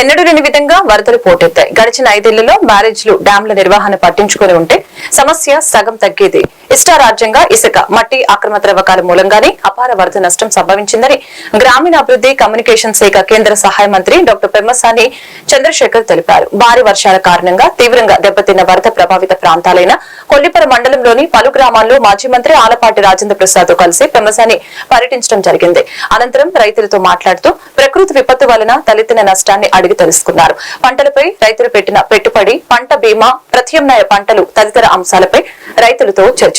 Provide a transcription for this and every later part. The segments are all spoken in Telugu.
ఎన్నడూ లేని విధంగా వరదలు పోటెత్తాయి. గడిచిన ఐదేళ్ళలో బ్యారేజ్లు డ్యాంల నిర్వహణ పట్టించుకుని ఉంటే సమస్య సగం తగ్గేది. ఇష్టారాజ్యంగా ఇసుక మట్టి అక్రమ త్రవ్వకాల మూలంగానే అపార వరద నష్టం సంభవించిందని గ్రామీణాభివృద్ధి కమ్యూనికేషన్ శాఖ కేంద్ర సహాయ మంత్రి డాక్టర్ పెమ్మసాని చంద్రశేఖర్ తెలిపారు. భారీ వర్షాల కారణంగా తీవ్రంగా దెబ్బతిన్న వరద ప్రభావిత ప్రాంతాలైన కొల్లిపర మండలంలోని పలు గ్రామాల్లో మాజీ మంత్రి ఆలపాటి రాజేంద్ర ప్రసాద్తో కలిసి పెమ్మసాని పర్యటించడం జరిగింది. అనంతరం రైతులతో మాట్లాడుతూ ప్రకృతి విపత్తు వలన తలెత్తిన నష్టాన్ని అడిగి తెలుసుకున్నారు. పంటలపై రైతులు పెట్టిన పెట్టుబడి పంట బీమా ప్రత్యామ్నాయ పంటలు తదితర అంశాలపై రైతులతో చర్చించారు.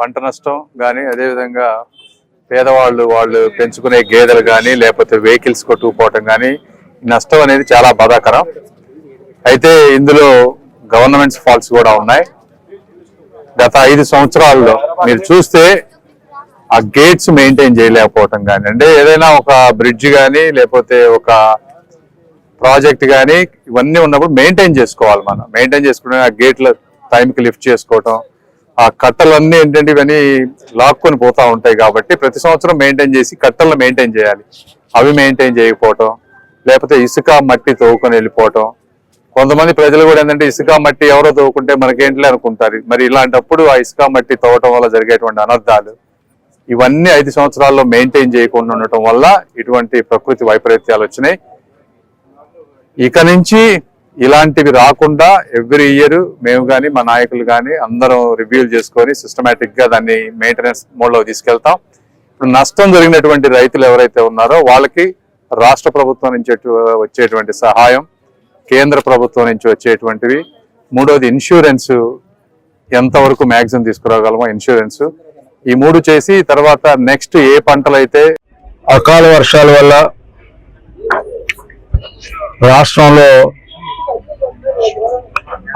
పంట నష్టం కానీ అదేవిధంగా పేదవాళ్ళు వాళ్ళు పెంచుకునే గేదెలు కానీ లేకపోతే వెహికల్స్ కొట్టుకుపోవటం కానీ నష్టం అనేది చాలా బాధాకరం. అయితే ఇందులో గవర్నమెంట్స్ ఫాల్ట్స్ కూడా ఉన్నాయి. గత ఐదు సంవత్సరాల్లో మీరు చూస్తే ఆ గేట్స్ మెయింటైన్ చేయలేకపోవటం కానీ అంటే ఏదైనా ఒక బ్రిడ్జ్ కానీ లేకపోతే ఒక ప్రాజెక్ట్ కానీ ఇవన్నీ ఉన్నప్పుడు మెయింటైన్ చేసుకోవాలి మనం. మెయింటైన్ చేసుకునే ఆ గేట్ల టైంకి లిఫ్ట్ చేసుకోవటం ఆ కట్టలన్నీ ఏంటంటే ఇవన్నీ లాక్కొని పోతా ఉంటాయి కాబట్టి ప్రతి సంవత్సరం మెయింటైన్ చేసి కట్టలను మెయింటైన్ చేయాలి. అవి మెయింటైన్ చేయకపోవటం లేకపోతే ఇసుక మట్టి తవ్వుకొని వెళ్ళిపోవటం. కొంతమంది ప్రజలు కూడా ఏంటంటే ఇసుక మట్టి ఎవరో తవ్వుకుంటే మనకేంటిలే అనుకుంటారు. మరి ఇలాంటప్పుడు ఆ ఇసుక మట్టి తవ్వటం వల్ల జరిగేటువంటి అనర్థాలు ఇవన్నీ ఐదు సంవత్సరాల్లో మెయింటైన్ చేయకుండా ఉండటం వల్ల ఇటువంటి ప్రకృతి వైపరీత్యాలు వచ్చినాయి. ఇక నుంచి ఇలాంటివి రాకుండా ఎవ్రీ ఇయర్ మేము కానీ మా నాయకులు కానీ అందరం రివ్యూ చేసుకొని సిస్టమేటిక్గా దాన్ని మెయింటెనెన్స్ మోడ్లో తీసుకెళ్తాం. ఇప్పుడు నష్టం జరిగినటువంటి రైతులు ఎవరైతే ఉన్నారో వాళ్ళకి రాష్ట్ర ప్రభుత్వం నుంచి వచ్చేటువంటి సహాయం కేంద్ర ప్రభుత్వం నుంచి వచ్చేటువంటివి. మూడోది ఇన్సూరెన్స్ ఎంతవరకు మ్యాక్సిమం తీసుకురాగలమో ఇన్సూరెన్స్ ఈ మూడు చేసి తర్వాత నెక్స్ట్ ఏ పంటలైతే అకాల వర్షాల వల్ల రాష్ట్రంలో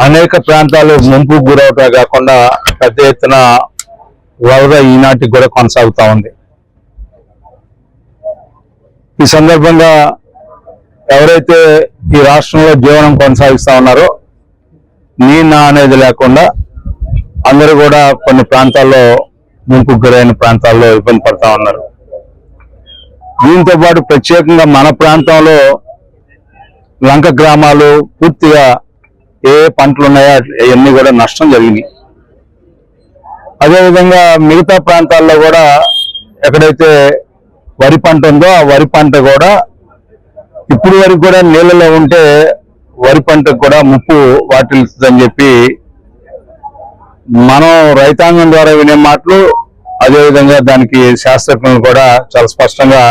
అనేక ప్రాంతాలు ముంపు గురవటమే కాకుండా పెద్ద ఎత్తున వరద ఈనాటికి కూడా కొనసాగుతా ఉంది. ఈ సందర్భంగా ఎవరైతే ఈ రాష్ట్రంలో జీవనం కొనసాగిస్తా ఉన్నారో నీ నా అనేది లేకుండా అందరూ కూడా కొన్ని ప్రాంతాల్లో ముంపు గురైన ప్రాంతాల్లో ఇబ్బంది పడతా ఉన్నారు. దీంతో పాటు ప్రత్యేకంగా మన ప్రాంతంలో లంక గ్రామాలు పూర్తిగా ఏ పంటలు ఉన్నాయో అవన్నీ కూడా నష్టం జరిగినాయి. అదేవిధంగా మిగతా ప్రాంతాల్లో కూడా ఎక్కడైతే వరి పంట ఉందో ఆ వరి పంట కూడా ఇప్పుడు వరకు కూడా నీళ్ళలో ఉంటే వరి పంటకు కూడా ముప్పు వాటిల్స్తుందని చెప్పి మనం రైతాంగం ద్వారా వినే మాటలు అదేవిధంగా దానికి శాస్త్రజ్ఞులు కూడా చాలా స్పష్టంగా